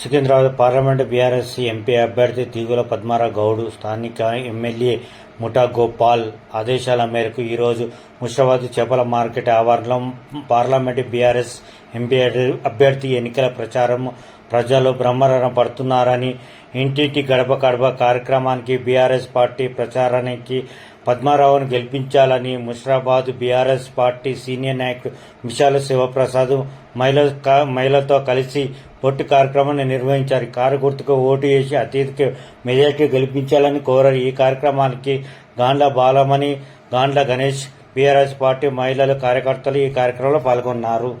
Secunderabad parliament BRS MP అభ్యర్థి తీగుల పద్మారావు గౌడ్ స్థానిక MLA ముఠా గోపాల్ ఆదేశాల మేరకు ఈరోజు ముషాబాద్ చేపల మార్కెట్ ఆవరణలో పార్లమెంటు బీఆర్ఎస్ ఎంపీ అభ్యర్థి ఎన్నికల ప్రచారం ప్రజలు బ్రహ్మరణ పడుతున్నారని ఇంటింటి గడప గడప కార్యక్రమానికి బీఆర్ఎస్ పార్టీ ప్రచారానికి పద్మారావును గెలిపించాలని ముషరాబాద్ బీఆర్ఎస్ పార్టీ సీనియర్ నాయకుడు విశాల శివప్రసాద్ మహిళ మహిళతో కలిసి ఓటు కార్యక్రమాన్ని నిర్వహించారు కారు గుర్తుకు ఓటు వేసి అతిథికి మెజార్టీ గెలిపించాలని కోరారు. ఈ కార్యక్రమానికి గాండ్ల బాలమణి గాండ్ల గణేష్ బీఆర్ఎస్ పార్టీ మహిళలు కార్యకర్తలు ఈ కార్యక్రమంలో పాల్గొన్నారు.